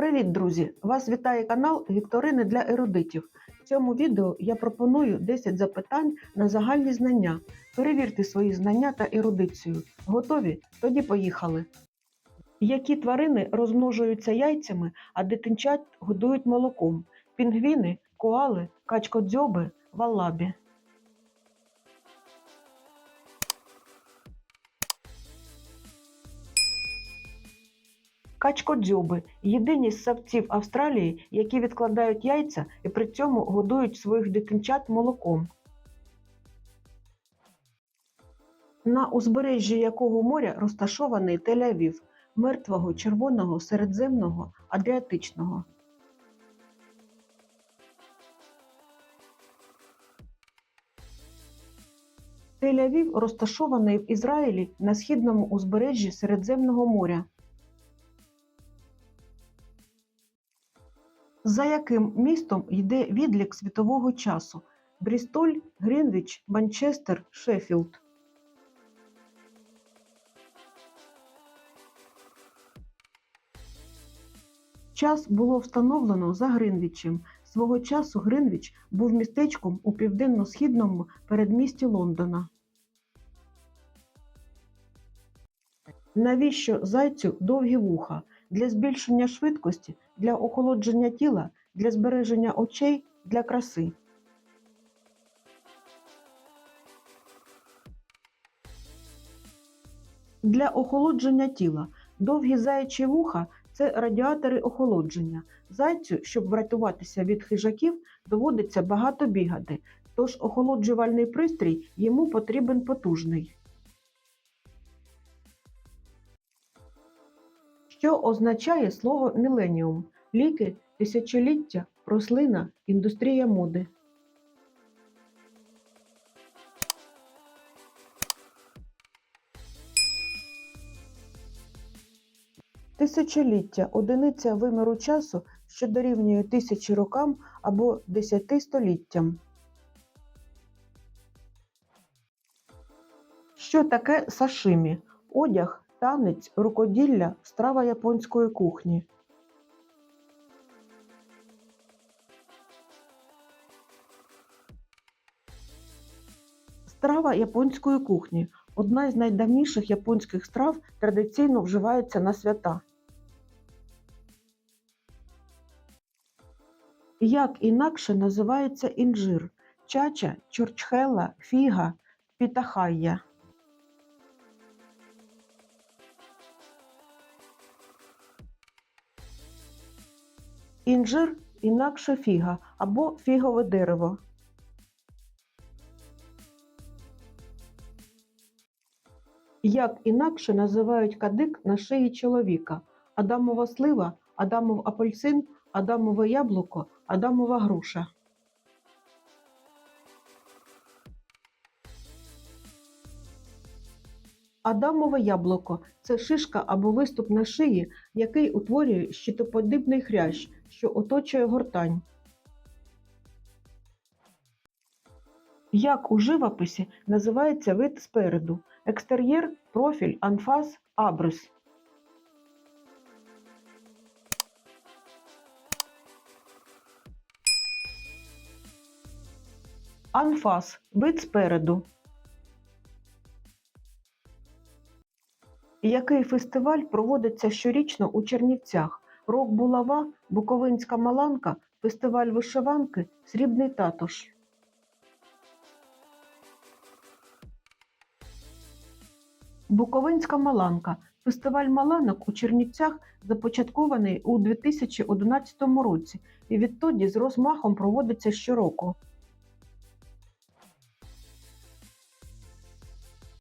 Привіт, друзі! Вас вітає канал Вікторини для ерудитів. В цьому відео я пропоную 10 запитань на загальні знання. Перевірте свої знання та ерудицію. Готові? Тоді поїхали. Які тварини розмножуються яйцями, а дитинчат годують молоком? Пінгвіни, коали, качкодзьоби, валабі. Качкодзьоби єдині з савців Австралії, які відкладають яйця і при цьому годують своїх дитинчат молоком. На узбережжі якого моря розташований Тель-Авів – мертвого, червоного, середземного, адріатичного. Тель-Авів розташований в Ізраїлі на східному узбережжі Середземного моря. За яким містом йде відлік світового часу? Брістоль, Грінвіч, Манчестер, Шеффілд. Час було встановлено за Гринвічем. Свого часу Гринвіч був містечком у південно-східному передмісті Лондона. Навіщо зайцю довгі вуха? Для збільшення швидкості, для охолодження тіла, для збереження очей, для краси. Для охолодження тіла довгі заячі вуха це радіатори охолодження. Зайцю, щоб врятуватися від хижаків, доводиться багато бігати, тож охолоджувальний пристрій йому потрібен потужний. Що означає слово міленіум? Ліки, тисячоліття, рослина, індустрія моди. Тисячоліття одиниця виміру часу, що дорівнює тисячі рокам або десяти століттям. Що таке сашимі? Одяг, танець, рукоділля, страва японської кухні. Страва японської кухні одна із найдавніших японських страв традиційно вживається на свята. Як інакше називається інжир? Чача, чорчхела, фіга, пітахайя. Інжир інакше фіга або фігове дерево. Як інакше називають кадик на шиї чоловіка? Адамова слива, Адамов апельсин, Адамове яблуко, Адамова груша. Адамове яблуко це шишка або виступ на шиї, який утворює щитоподібний хрящ, що оточує гортань. Як у живописі називається вид спереду? Екстер'єр, профіль, анфас, абрис. Анфас вид спереду. Який фестиваль проводиться щорічно у Чернівцях? Рок Булава, Буковинська Маланка, фестиваль вишиванки, Срібний татуш. Буковинська Маланка. Фестиваль Маланок у Чернівцях започаткований у 2011 році і відтоді з розмахом проводиться щороку.